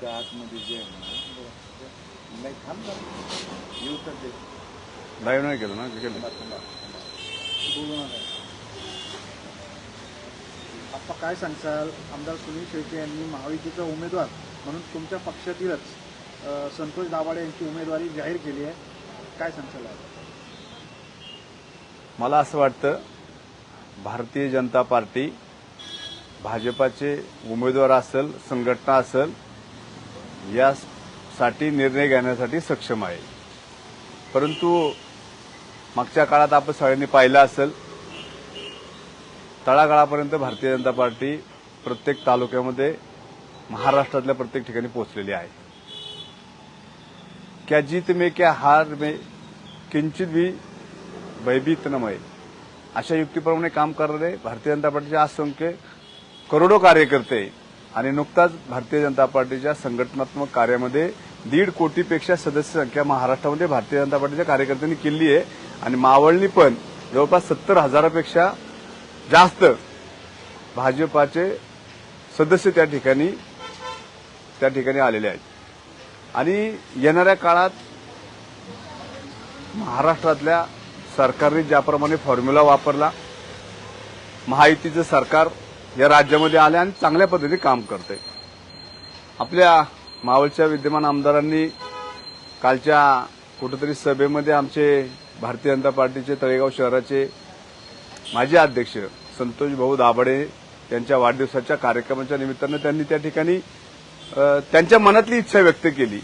त्या आतमध्ये जे आहे ना नाही. येऊ तर दे. लाईव्ह नाही केलं ना केलं. नका. आप्पा काय सांगसाल आमदार सुनील शेळके यांनी महायुतीचा उमेदवार म्हणून तुमच्या पक्षातीलच संतोष दाभाडे यांची उमेदवारी जाहीर केली आहे. काय सांगसाल? मला असं वाटतं भारतीय जनता पार्टी भाजपाचे उमेदवार असेल संघटना असेल यासाठी निर्णय घेण्यासाठी सक्षम आहे. परंतु मागच्या काळात आपण सगळ्यांनी पाहिलं असेल तळागाळापर्यंत भारतीय जनता पार्टी प्रत्येक तालुक्यामध्ये महाराष्ट्रातल्या प्रत्येक ठिकाणी पोहोचलेली आहे. क्या जीत में क्या हार में किंचित भी भयभीत नमय अशा युक्तीप्रमाणे काम करणारे भारतीय जनता पार्टीचे असंख्य करोडो कार्यकर्ते आणि नुकताच भारतीय जनता पार्टीच्या संघटनात्मक कार्यामध्ये दीड कोटीपेक्षा सदस्य संख्या महाराष्ट्रामध्ये भारतीय जनता पार्टीच्या कार्यकर्त्यांनी केली आहे. आणि मावळणी पण जवळपास सत्तर हजारापेक्षा जास्त भाजपाचे सदस्य त्या ठिकाणी त्या ठिकाणी आलेले आहेत. आणि येणाऱ्या काळात महाराष्ट्रातल्या सरकारने ज्याप्रमाणे फॉर्म्युला वापरला महायुतीचं सरकार या राज्यामध्ये आले आणि चांगल्या पद्धतीने काम करते आपल्या मावळच्या विद्यमान आमदारांनी कालच्या कुठेतरी सभेमध्ये आमचे भारतीय जनता पार्टीचे तळेगाव शहराचे माजी अध्यक्ष संतोष भाऊ दाभाडे यांच्या वाढदिवसाच्या कार्यक्रमाच्या निमित्तानं त्यांनी त्या ठिकाणी त्यांच्या मनातली इच्छा व्यक्त केली.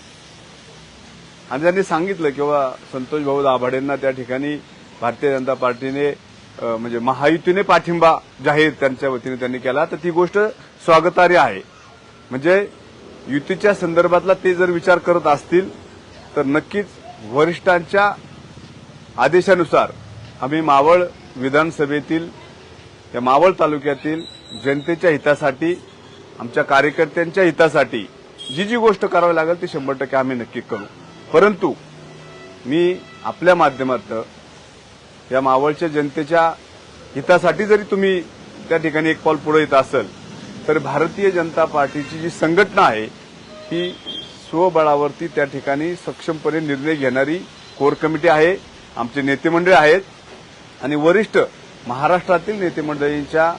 आणि त्यांनी सांगितलं किंवा संतोष भाऊ दाभाडेंना त्या ठिकाणी भारतीय जनता पार्टीने म्हणजे महायुतीने पाठिंबा जाहीर त्यांच्या वतीने त्यांनी केला तर ती गोष्ट स्वागतार्य आहे. म्हणजे युतीच्या संदर्भातला ते जर विचार करत असतील तर नक्कीच वरिष्ठांच्या आदेशानुसार आम्ही मावळ विधानसभेतील या मावळ तालुक्यातील जनतेच्या हितासाठी आमच्या कार्यकर्त्यांच्या हितासाठी जी जी गोष्ट करावी लागेल ती शंभर टक्के आम्ही नक्की करू. परंतु मी आपल्या माध्यमातून या मावळच्या जनतेच्या हितासाठी जरी तुम्ही त्या ठिकाणी एक पाऊल पुढे येत असेल तर भारतीय जनता पार्टीची जी संघटना आहे ही स्वबळावरती त्या ठिकाणी सक्षमपणे निर्णय घेणारी कोर कमिटी आहे आमचे नेतेमंडळी आहेत आणि वरिष्ठ महाराष्ट्रातील नेते मंडळींच्या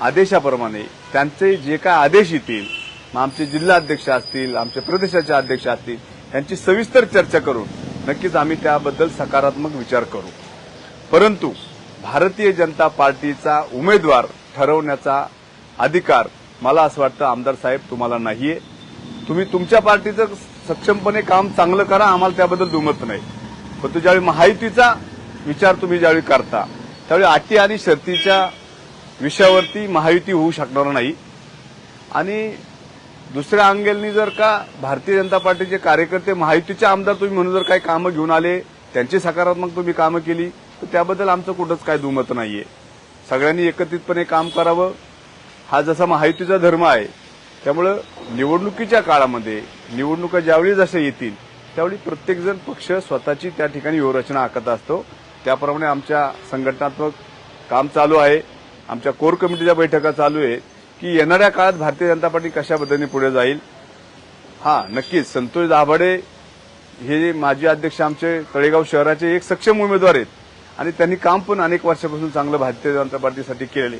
आदेशाप्रमाणे त्यांचे जे काय आदेश येतील मग आमचे जिल्हा अध्यक्ष असतील आमचे प्रदेशाचे अध्यक्ष असतील यांची सविस्तर चर्चा करून नक्कीच आम्ही त्याबद्दल सकारात्मक विचार करू. परंतु भारतीय जनता पार्टीचा उमेदवार ठरवण्याचा अधिकार मला असं वाटतं आमदार साहेब तुम्हाला नाहीये. तुम्ही तुमच्या पार्टीचं सक्षमपणे काम चांगलं करा आम्हाला त्याबद्दल दुमत नाही. परंतु ज्यावेळी माहितीचा विचार तुम्ही ज्यावेळी करता त्यावेळी अटी आणि शर्तीच्या विषयावरती महायुती होऊ शकणार नाही. आणि दुसऱ्या अंगेलनी जर का भारतीय जनता पार्टीचे कार्यकर्ते महायुतीचे आमदार तुम्ही म्हणून जर काही कामं घेऊन आले त्यांची सकारात्मक तुम्ही कामं केली तर त्याबद्दल आमचं कुठंच काय दुमत नाहीये. सगळ्यांनी एकत्रितपणे काम करावं. हा जसा महायुतीचा धर्म आहे त्यामुळं निवडणुकीच्या काळामध्ये निवडणुका ज्यावेळी जशा येतील त्यावेळी प्रत्येकजण पक्ष स्वतःची त्या ठिकाणी व्यूहरचना आखत असतो. त्याप्रमाणे आमच्या संघटनात्मक काम चालू आहे. आमच्या कोर कमिटीच्या बैठका चालू आहे की येणाऱ्या काळात भारतीय जनता पार्टी कशा पद्धतीने पुढे जाईल? हा नक्कीच. संतोष दाभाडे हे माजी अध्यक्ष आमचे तळेगाव शहराचे एक सक्षम उमेदवार आहेत. आणि त्यांनी काम पण अनेक वर्षापासून चांगलं भारतीय जनता पार्टीसाठी केलेले.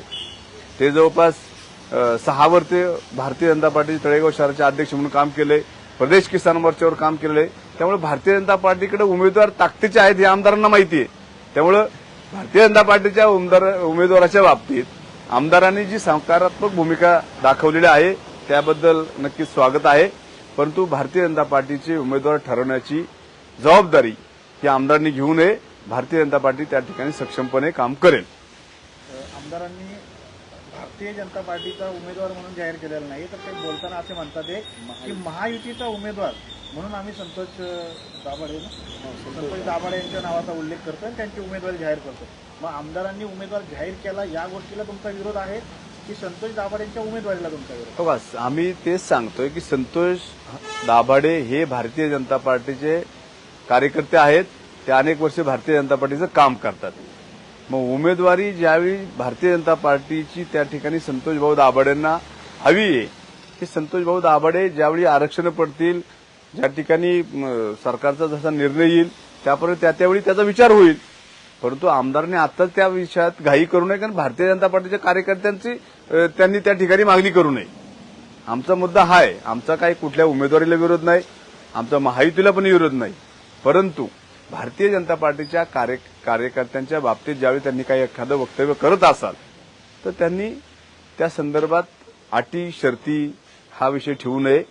ते जवळपास सहा वर्ष भारतीय जनता पार्टीचे तळेगाव शहराचे अध्यक्ष म्हणून काम केले प्रदेश किसान मोर्चावर काम केलेले. त्यामुळे भारतीय जनता पार्टीकडे उमेदवार ताकदीचे आहेत हे आमदारांना माहिती आहे. त्यामुळं भारतीय जनता पार्टीच्या उमदार- उमेदवाराच्या बाबतीत आमदारांनी जी सकारात्मक भूमिका दाखवलेली आहे त्याबद्दल नक्कीच स्वागत आहे. परंतु भारतीय जनता पार्टीचे उमेदवार ठरवण्याची जबाबदारी ही आमदारांनी घेऊ नये. भारतीय जनता पार्टी त्या ठिकाणी सक्षमपणे काम करेल. आमदारांनी भारतीय जनता पार्टीचा उमेदवार म्हणून जाहीर केलेला नाही तर ते बोलताना असे म्हणतात की महायुतीचा उमेदवार म्हणून आम्ही संतोष दाभाडे ना? संतोष दाभाडे यांच्या नावाचा उल्लेख करतो आणि त्यांची उमेदवारी जाहीर करतो. मग आमदारांनी उमेदवार जाहीर केला या गोष्टीला तुमचा विरोध आहे की संतोष दाभाडे यांच्या उमेदवारीला तुमचा विरोध? हो बस. आम्ही तेच सांगतोय की संतोष दाभाडे हे भारतीय जनता पार्टीचे कार्यकर्ते आहेत. ते अनेक वर्ष भारतीय जनता पार्टीचं काम करतात. मग उमेदवारी ज्यावेळी भारतीय जनता पार्टीची त्या ठिकाणी संतोष भाऊ दाभाडेंना हवी आहे की संतोषभाऊ दाभाडे ज्यावेळी आरक्षण पडतील ज्या ठिकाणी सरकारचा जसा निर्णय येईल त्यापर्यंत त्या त्यावेळी त्याचा विचार होईल. परंतु आमदारांनी आताच त्या विषयात घाई करू नये कारण भारतीय जनता पार्टीच्या कार्यकर्त्यांची त्यांनी त्या ठिकाणी मागणी करू नये. आमचा मुद्दा हा आहे आमचा काही कुठल्या उमेदवारीला विरोध नाही आमचा महायुतीला पण विरोध नाही. परंतु भारतीय जनता पार्टीच्या कार्य कार्यकर्त्यांच्या बाबतीत ज्यावेळी त्यांनी काही एखादं वक्तव्य करत असाल तर त्यांनी त्या संदर्भात अटी शर्ती हा विषय ठेवू नये.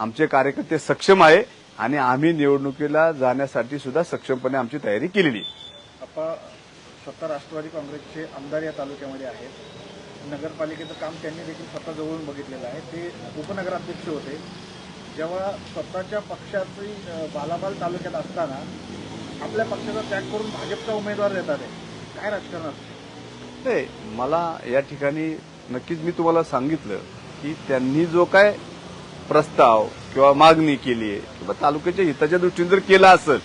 आमचे कार्यकर्ते सक्षम आहे आणि आम्ही निवडणुकीला जाण्यासाठी सुद्धा सक्षमपणे आमची तयारी केलेली आहे. आपण स्वतः राष्ट्रवादी काँग्रेसचे आमदार या तालुक्यामध्ये आहेत. नगरपालिकेचं काम त्यांनी देखील स्वतः जवळून बघितलेलं आहे. ते उपनगराध्यक्ष होते. जेव्हा स्वतःच्या पक्षाची बालाबाल तालुक्यात असताना आपल्या पक्षाचा त्याग करून भाजपचा उमेदवार देतात काय राजकारण असतं मला या ठिकाणी नक्कीच मी तुम्हाला सांगितलं की त्यांनी जो काय प्रस्ताव किंवा मागणी केली आहे किंवा तालुक्याच्या हिताच्या दृष्टीने जर केला असेल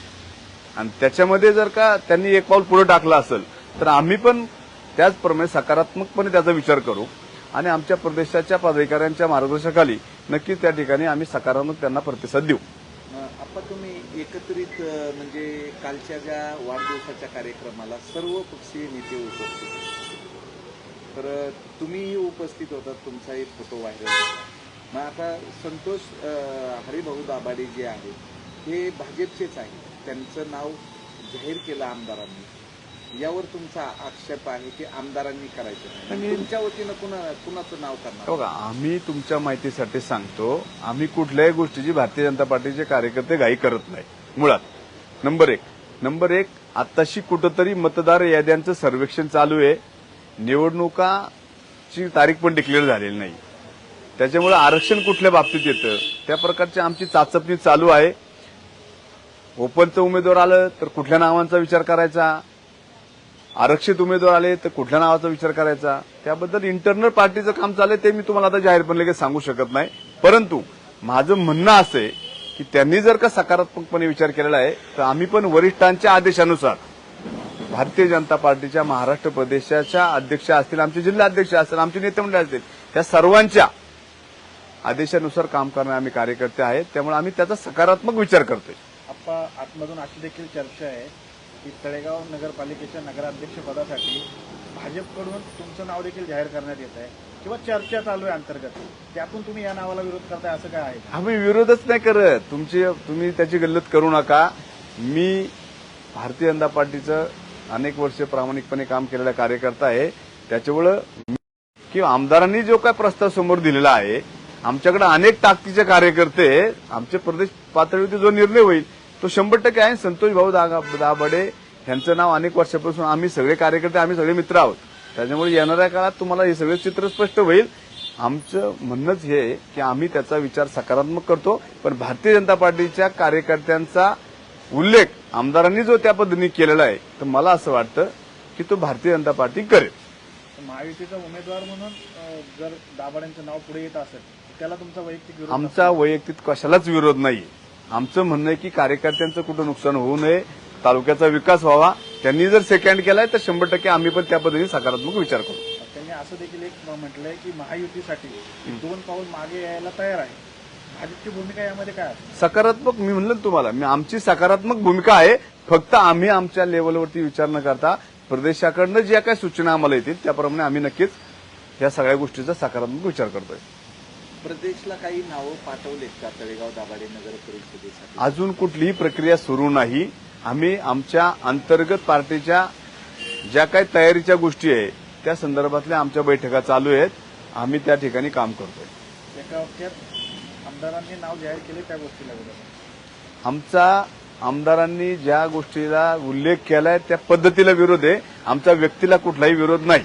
आणि त्याच्यामध्ये जर का त्यांनी एक पाऊल पुढे टाकलं असेल तर आम्ही पण त्याचप्रमाणे सकारात्मकपणे त्याचा विचार करू. आणि आमच्या प्रदेशाच्या पदाधिकाऱ्यांच्या मार्गदर्शनाखाली नक्कीच त्या ठिकाणी आम्ही सकारात्मक त्यांना प्रतिसाद देऊ. आपण तुम्ही एकत्रित म्हणजे कालच्या ज्या वाढदिवसाच्या कार्यक्रमाला सर्व पक्षीय नेते उपस्थित होते. तर तुम्हीही उपस्थित होतात तुमचाही फोटो व्हायरल झाला. मग आता संतोष हरिभाऊ दाभाडे जे आहेत हे भाजपचेच आहेत. त्यांचं नाव जाहीर केलं आमदारांनी. यावर तुमचा आक्षेप आहे की आमदारांनी करायचं नाही. आणि- तुमच्या वतीनं कुणा कुणाचं नाव करणार? बघा आम्ही तुमच्या माहितीसाठी सांगतो आम्ही कुठल्याही गोष्टीची भारतीय जनता पार्टीचे कार्यकर्ते घाई करत नाही. मुळात. नंबर एक. नंबर एक आताशी कुठंतरी मतदार याद्यांचं सर्वेक्षण चालू आहे. निवडणुकाची तारीख पण डिक्लेअर झालेली नाही. त्याच्यामुळे आरक्षण कुठल्या बाबतीत येतं? त्या प्रकारची आमची चाचपणी चालू आहे. ओपनचं उमेदवार आलं तर कुठल्या नावांचा विचार करायचा? आरक्षित उमेदवार आले तर कुठल्या नावाचा विचार करायचा? त्याबद्दल इंटरनल पार्टीचं काम चाललंय ते मी तुम्हाला आता जाहीरपणे लगेच सांगू शकत नाही. परंतु माझं म्हणणं असं आहे की त्यांनी जर का सकारात्मकपणे विचार केलेला आहे तर आम्ही पण वरिष्ठांच्या आदेशानुसार भारतीय जनता पार्टीच्या महाराष्ट्र प्रदेशाच्या अध्यक्ष असतील आमचे जिल्हा अध्यक्ष असतील आमचे नेते मंडळ असतील त्या सर्वांच्या आदेशानुसार काम करणारे आम्ही कार्यकर्ते आहेत. त्यामुळे आम्ही त्याचा सकारात्मक विचार करतोय. आप्पा आतमधून अशी देखील चर्चा आहे की तळेगाव नगरपालिकेच्या नगराध्यक्ष पदासाठी भाजपकडून तुमचं नाव देखील जाहीर करण्यात येत आहे किंवा चर्चा चालू आहे अंतर्गत. त्यातून तुम्ही या नावाला विरोध करताय असं काय आहे? आम्ही विरोधच नाही करत. तुमची तुम्ही त्याची गल्लत करू नका. मी भारतीय जनता पार्टीचं अनेक वर्ष प्रामाणिकपणे काम केलेला कार्यकर्ता आहे. त्याच्यामुळं मी- किंवा आमदारांनी जो काय प्रस्ताव समोर दिलेला आहे आमच्याकडे अनेक ताकदीचे कार्यकर्ते आमचे प्रदेश पातळीवरती जो निर्णय होईल तो शंभर टक्के आहे. संतोष भाऊ दाभाडे यांचं नाव अनेक वर्षापासून आम्ही सगळे कार्यकर्ते आम्ही सगळे मित्र आहोत. त्याच्यामुळे येणाऱ्या काळात तुम्हाला हे सगळे चित्र स्पष्ट होईल. आमचं म्हणणंच हे की आम्ही त्याचा विचार सकारात्मक करतो. पण भारतीय जनता पार्टीच्या कार्यकर्त्यांचा उल्लेख आमदारांनी जो त्या पद्धतीने केलेला आहे तर मला असं वाटतं की तो भारतीय जनता पार्टी करेल. महायुतीचा उमेदवार म्हणून जर दाभाड्यांचं नाव पुढे येत असेल त्याला तुमचा वैयक्तिक आमचा वैयक्तिक कशालाच विरोध नाही आमचं म्हणणं आहे की कार्यकर्त्यांचं कुठं नुकसान होऊ नये तालुक्याचा विकास व्हावा. त्यांनी जर सेकंड केलाय तर शंभर टक्के आम्ही पण त्या पद्धतीने सकारात्मक विचार करू. त्यांनी असं देखील एक म्हटलंय की महायुतीसाठी दोन पाऊल मागे यायला तयार आहे. भाजपची भूमिका यामध्ये काय सकारात्मक मी म्हणलं तुम्हाला मी आमची सकारात्मक भूमिका आहे. फक्त आम्ही आमच्या लेवलवरती विचार न करता प्रदेशाकडनं ज्या काही सूचना आम्हाला येतील त्याप्रमाणे आम्ही नक्कीच या सगळ्या गोष्टीचा सकारात्मक विचार करतोय. प्रदेशला काही नावं पाठवलेत का तळेगाव दाभाडे नगर परिषदेसाठी? अजून कुठलीही प्रक्रिया सुरू नाही. आम्ही आमच्या अंतर्गत पार्टीच्या ज्या काही तयारीच्या गोष्टी आहेत त्या संदर्भातल्या आमच्या बैठका चालू आहेत. आम्ही त्या ठिकाणी काम करतोय. एका वाक्यात आमदारांनी नाव जाहीर केले त्या गोष्टीला विरोध आमचा आमदारांनी ज्या गोष्टीला उल्लेख केलाय त्या पद्धतीला विरोध आहे. आमचा व्यक्तीला कुठलाही विरोध नाही.